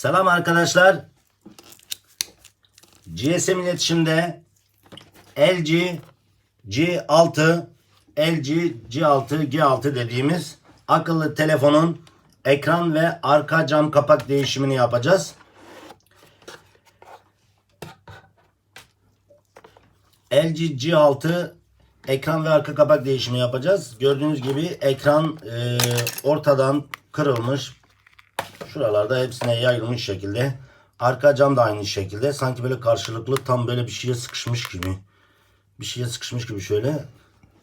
Selam arkadaşlar. GSM iletişimde LG G6 LG G6 G6 dediğimiz akıllı telefonun ekran ve arka cam kapak değişimini yapacağız. LG G6 ekran ve arka kapak değişimi yapacağız. Gördüğünüz gibi ekran e, ortadan kırılmış. Şuralarda hepsine yayılmış şekilde. Arka cam da aynı şekilde. Sanki böyle karşılıklı tam böyle bir şeye sıkışmış gibi. Bir şeye sıkışmış gibi şöyle.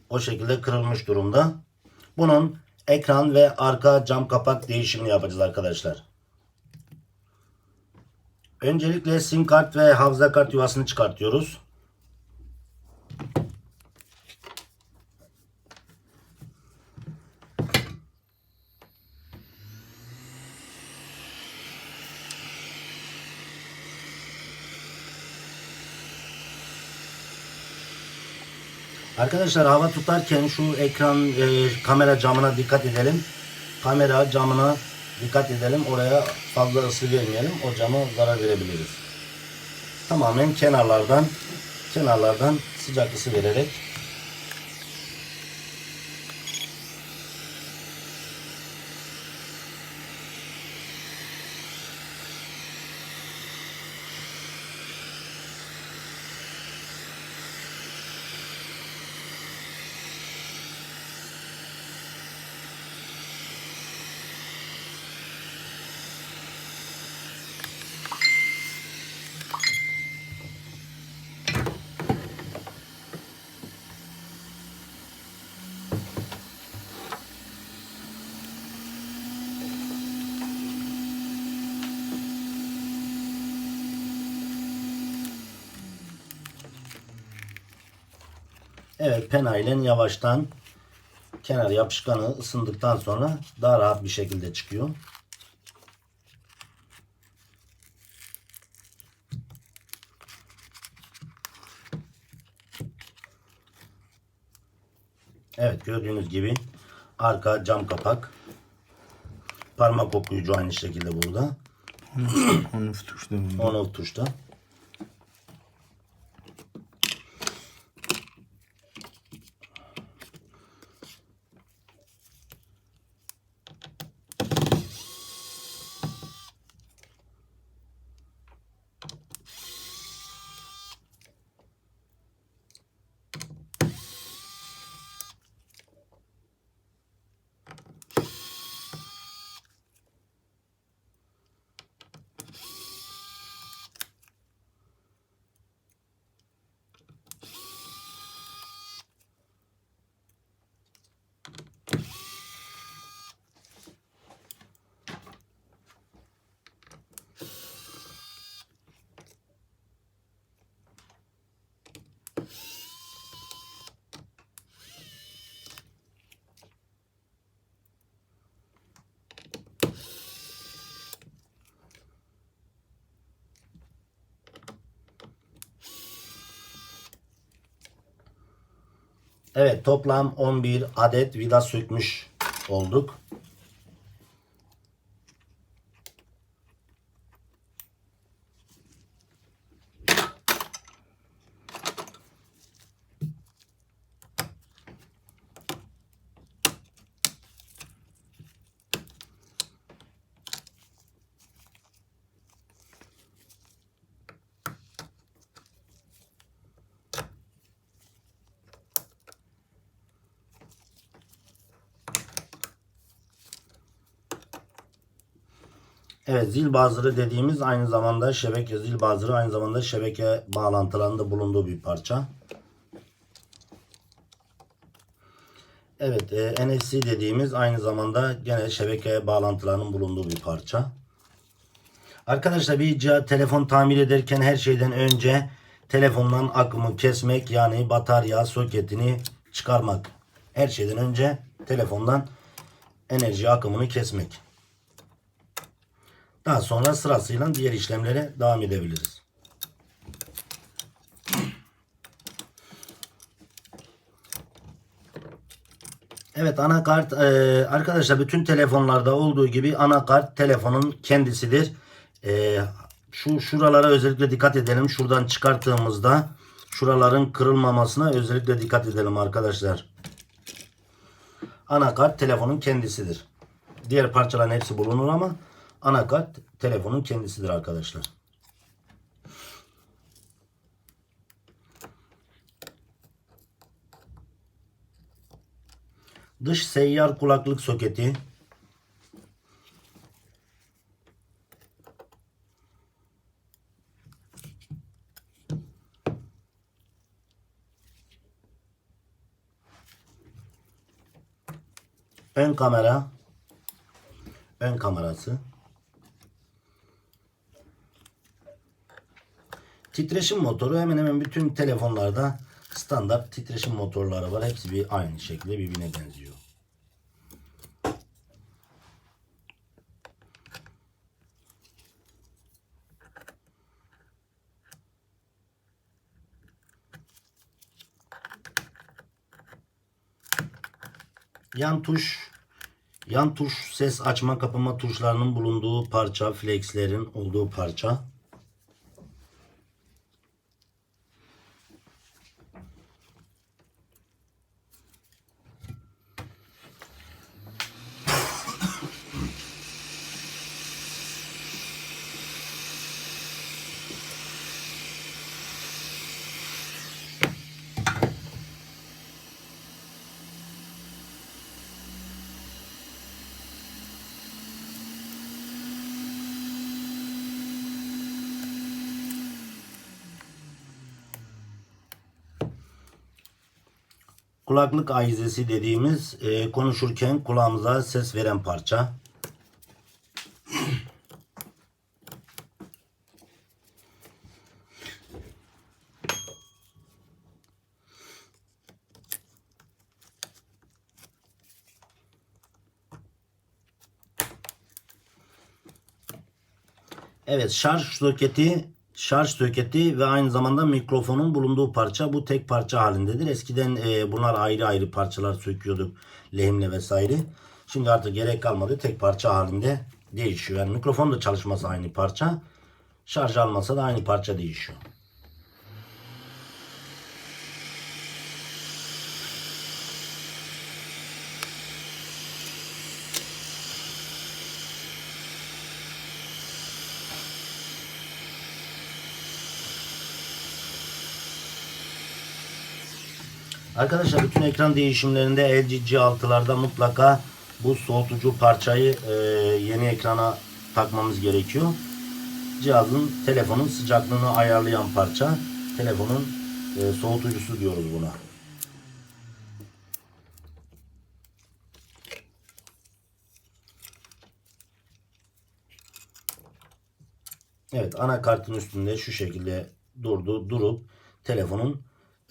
O şekilde kırılmış durumda. Bunun ekran ve arka cam kapak değişimini yapacağız arkadaşlar. Öncelikle sim kart ve hafıza kart yuvasını çıkartıyoruz. Arkadaşlar hava tutarken şu ekran e, kamera camına dikkat edelim. Kamera camına dikkat edelim. Oraya fazla ısı vermeyelim. O cama zarar verebiliriz. Tamamen kenarlardan kenarlardan sıcak ısı vererek Evet pena ile yavaştan kenar yapışkanı ısındıktan sonra daha rahat bir şekilde çıkıyor. Evet gördüğünüz gibi arka cam kapak parmak okuyucu aynı şekilde burada. On off tuşta bunda. On off tuşta. Evet toplam 11 adet vida sökmüş olduk. Evet zil bazırı dediğimiz aynı zamanda şebeke zil bazırı aynı zamanda şebeke bağlantılarında bulunduğu bir parça. Evet e, NFC dediğimiz aynı zamanda gene şebeke bağlantılarının bulunduğu bir parça. Arkadaşlar bir cihaz, telefon tamir ederken her şeyden önce telefondan akımı kesmek yani batarya soketini çıkarmak. Her şeyden önce telefondan enerji akımını kesmek. Daha sonra sırasıyla diğer işlemlere devam edebiliriz. Evet anakart e, arkadaşlar bütün telefonlarda olduğu gibi anakart telefonun kendisidir. Ee, şu şuralara özellikle dikkat edelim. Şuradan çıkarttığımızda şuraların kırılmamasına özellikle dikkat edelim arkadaşlar. Anakart telefonun kendisidir. Diğer parçaların hepsi bulunur ama anakart telefonun kendisidir arkadaşlar. Dış seyyar kulaklık soketi. Ön kamera. Ön kamerası. Titreşim motoru hemen hemen bütün telefonlarda standart titreşim motorları var. Hepsi bir aynı şekilde birbirine benziyor. Yan tuş yan tuş ses açma kapama tuşlarının bulunduğu parça flexlerin olduğu parça. Kulaklık ayizesi dediğimiz e, konuşurken kulağımıza ses veren parça. Evet şarj soketi şarj soketi ve aynı zamanda mikrofonun bulunduğu parça bu tek parça halindedir. Eskiden e, bunlar ayrı ayrı parçalar söküyorduk lehimle vesaire. Şimdi artık gerek kalmadı tek parça halinde değişiyor. Yani mikrofon da çalışması aynı parça. Şarj almasa da aynı parça değişiyor. Arkadaşlar bütün ekran değişimlerinde LG G6'larda mutlaka bu soğutucu parçayı e, yeni ekrana takmamız gerekiyor. Cihazın telefonun sıcaklığını ayarlayan parça. Telefonun e, soğutucusu diyoruz buna. Evet anakartın üstünde şu şekilde durdu durup telefonun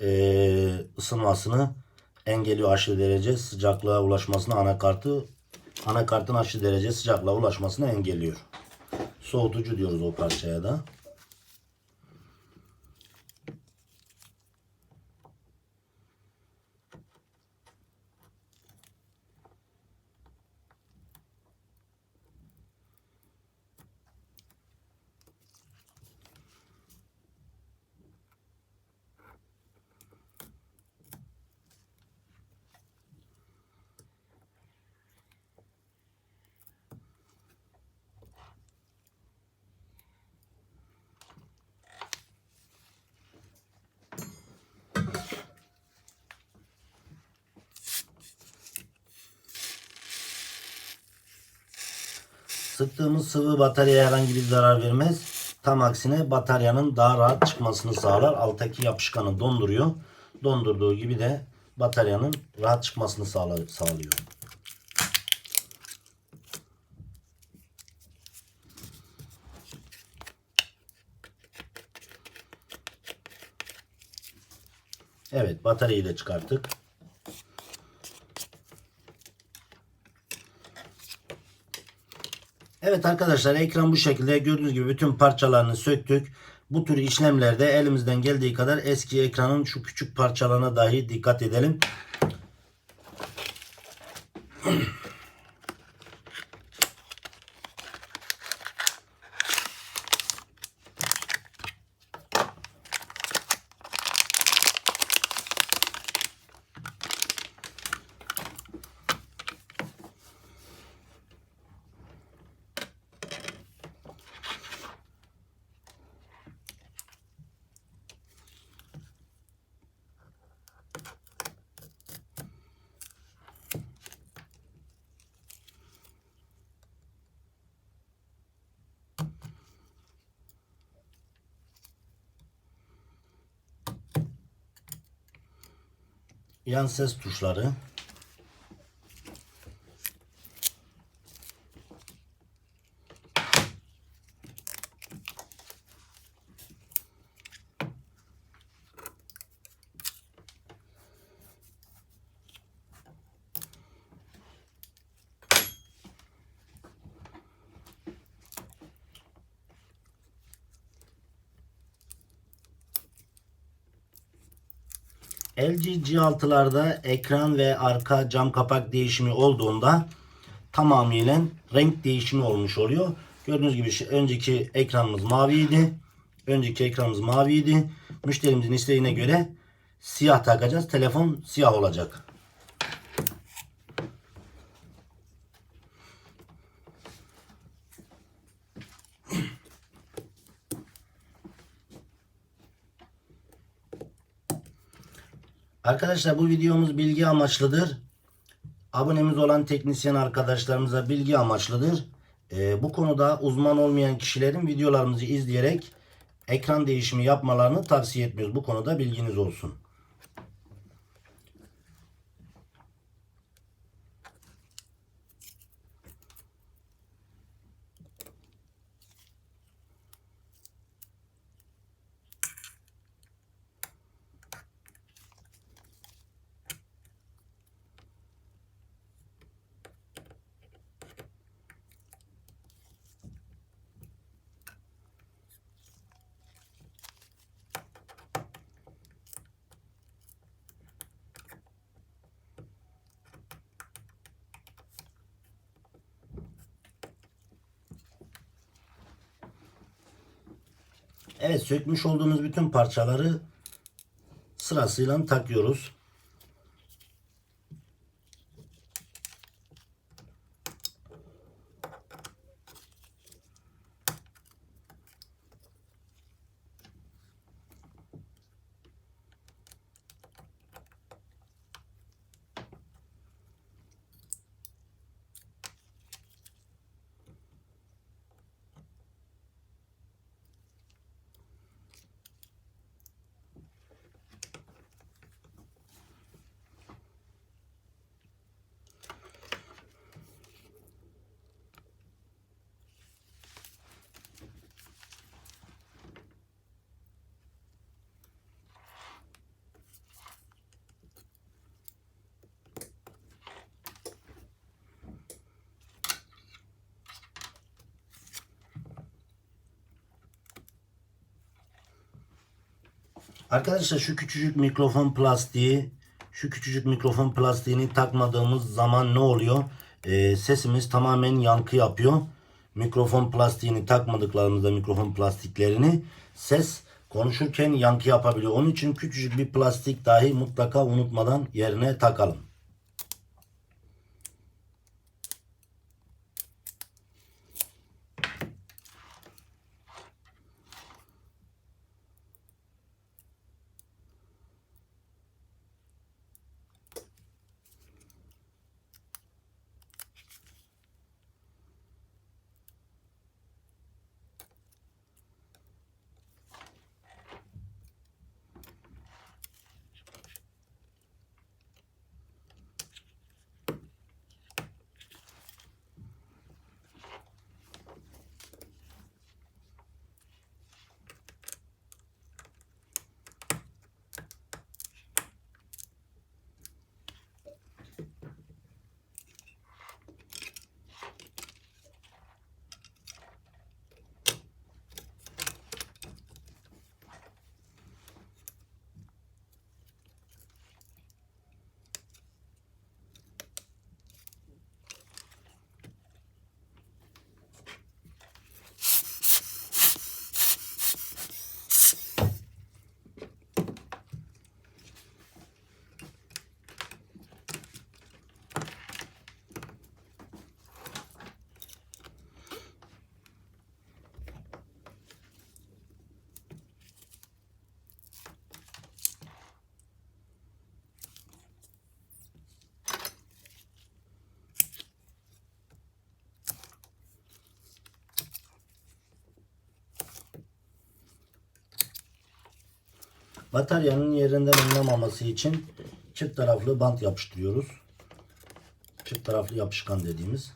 eee, ısınmasını engelliyor aşırı derece sıcaklığa ulaşmasını anakartı anakartın aşırı derece sıcaklığa ulaşmasını engelliyor. Soğutucu diyoruz o parçaya da. Sıktığımız sıvı bataryaya herhangi bir zarar vermez. Tam aksine bataryanın daha rahat çıkmasını sağlar. Alttaki yapışkanı donduruyor. Dondurduğu gibi de bataryanın rahat çıkmasını sağlıyor. Evet bataryayı da çıkarttık. Evet arkadaşlar ekran bu şekilde gördüğünüz gibi bütün parçalarını söktük. Bu tür işlemlerde elimizden geldiği kadar eski ekranın şu küçük parçalarına dahi dikkat edelim. Yan ses tuşları. LG G6'larda ekran ve arka cam kapak değişimi olduğunda tamamıyla renk değişimi olmuş oluyor. Gördüğünüz gibi önceki ekranımız maviydi. Önceki ekranımız maviydi. Müşterimizin isteğine göre siyah takacağız. Telefon siyah olacak. Arkadaşlar bu videomuz bilgi amaçlıdır. Abonemiz olan teknisyen arkadaşlarımıza bilgi amaçlıdır. Ee, bu konuda uzman olmayan kişilerin videolarımızı izleyerek ekran değişimi yapmalarını tavsiye etmiyoruz. Bu konuda bilginiz olsun. Evet sökmüş olduğumuz bütün parçaları sırasıyla takıyoruz. Arkadaşlar şu küçücük mikrofon plastiği şu küçücük mikrofon plastiğini takmadığımız zaman ne oluyor? Ee, sesimiz tamamen yankı yapıyor. Mikrofon plastiğini takmadıklarımızda mikrofon plastiklerini ses konuşurken yankı yapabiliyor. Onun için küçücük bir plastik dahi mutlaka unutmadan yerine takalım. Bataryanın yerinden oynamaması için çift taraflı bant yapıştırıyoruz. Çift taraflı yapışkan dediğimiz.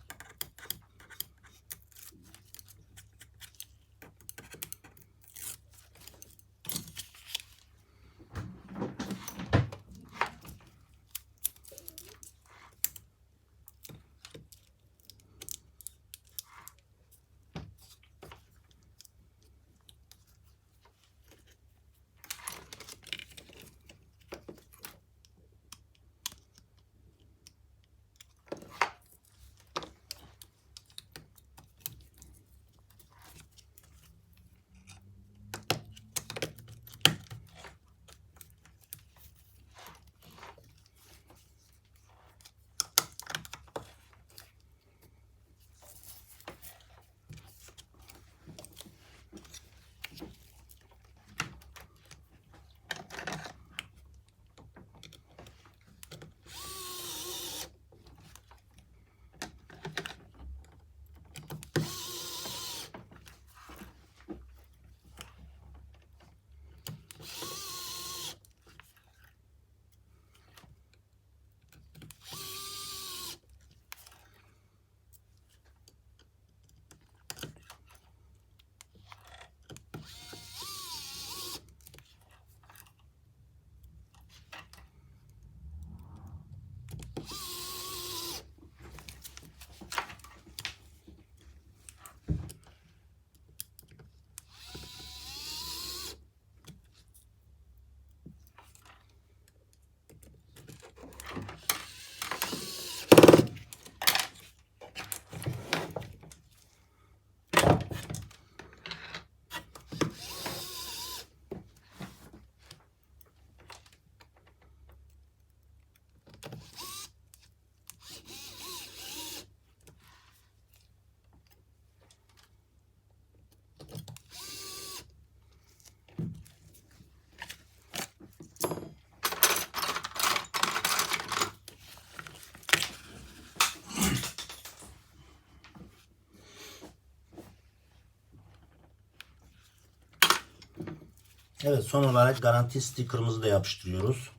Evet son olarak garanti sticker'ımızı da yapıştırıyoruz.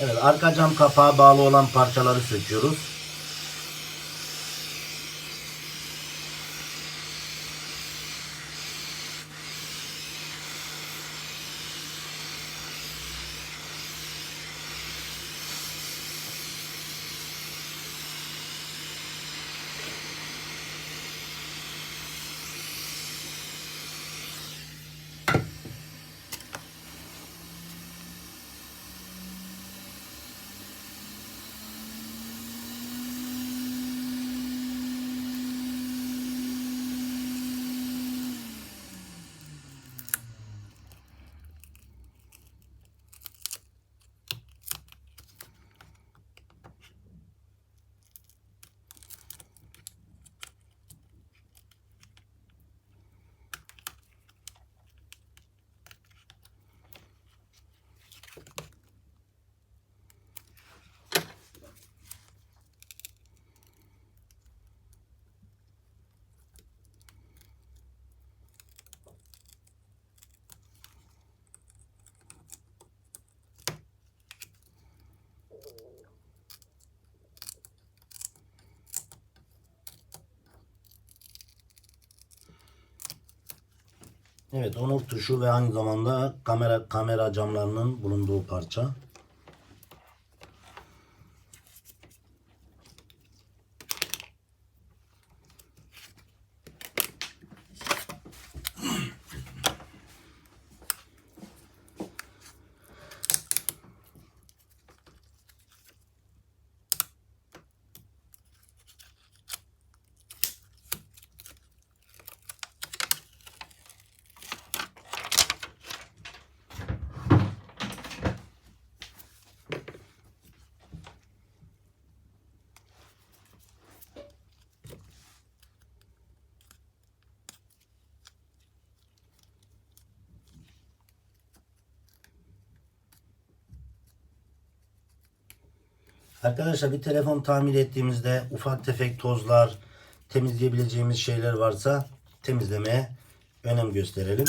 Evet arka cam kapağı bağlı olan parçaları söküyoruz. Evet onur tuşu ve aynı zamanda kamera kamera camlarının bulunduğu parça. Arkadaşlar bir telefon tamir ettiğimizde ufak tefek tozlar, temizleyebileceğimiz şeyler varsa temizlemeye önem gösterelim.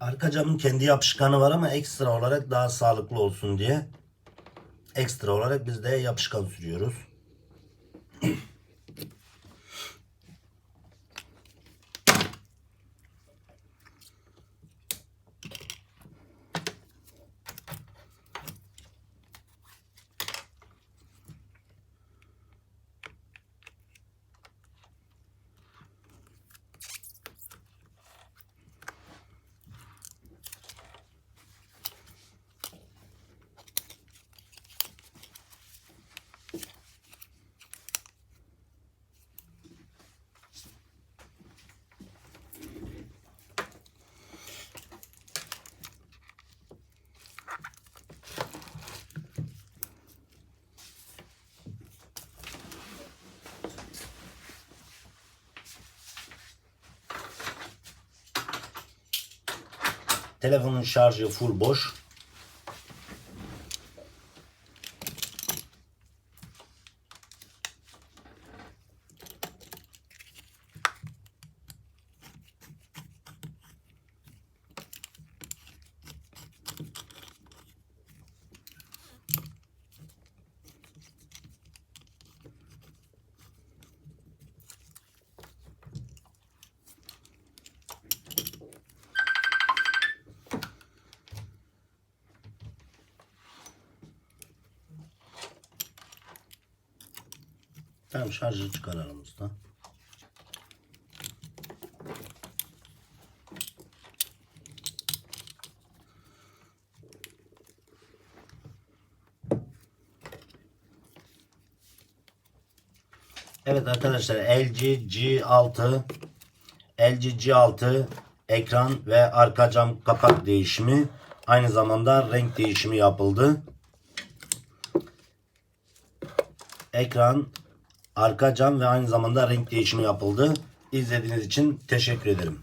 Arka camın kendi yapışkanı var ama ekstra olarak daha sağlıklı olsun diye ekstra olarak biz de yapışkan sürüyoruz. Telefonun şarjı full boş. Tamam şarjı çıkaralım usta. Evet arkadaşlar LG G6 LG G6 ekran ve arka cam kapak değişimi aynı zamanda renk değişimi yapıldı. Ekran, arka cam ve aynı zamanda renk değişimi yapıldı. İzlediğiniz için teşekkür ederim.